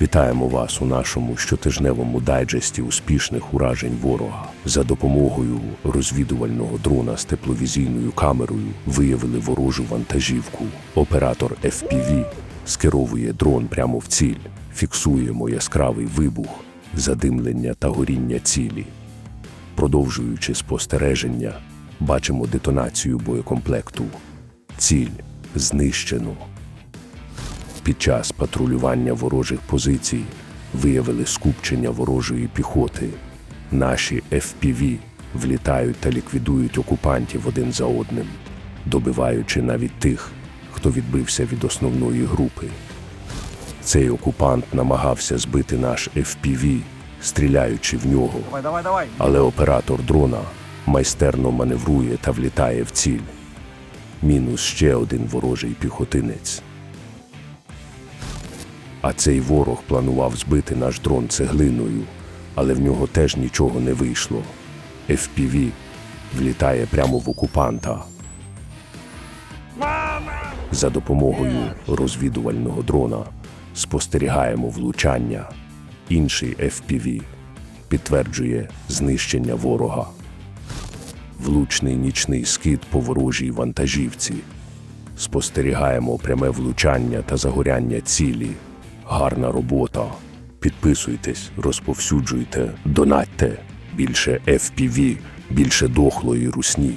Вітаємо вас у нашому щотижневому дайджесті успішних уражень ворога. За допомогою розвідувального дрона з тепловізійною камерою виявили ворожу вантажівку. Оператор FPV скеровує дрон прямо в ціль. Фіксуємо яскравий вибух, задимлення та горіння цілі. Продовжуючи спостереження, бачимо детонацію боєкомплекту. Ціль знищено. Під час патрулювання ворожих позицій виявили скупчення ворожої піхоти. Наші FPV влітають та ліквідують окупантів один за одним, добиваючи навіть тих, хто відбився від основної групи. Цей окупант намагався збити наш FPV, стріляючи в нього, Давай, давай, давай. але оператор дрона майстерно маневрує та влітає в ціль. Мінус ще один ворожий піхотинець. А цей ворог планував збити наш дрон цеглиною, але в нього теж нічого не вийшло. FPV влітає прямо в окупанта. За допомогою розвідувального дрона спостерігаємо влучання. Інший FPV підтверджує знищення ворога. Влучний нічний скид по ворожій вантажівці. Спостерігаємо пряме влучання та загоряння цілі. Гарна робота. Підписуйтесь, розповсюджуйте, донатьте. Більше FPV, більше дохлої русні.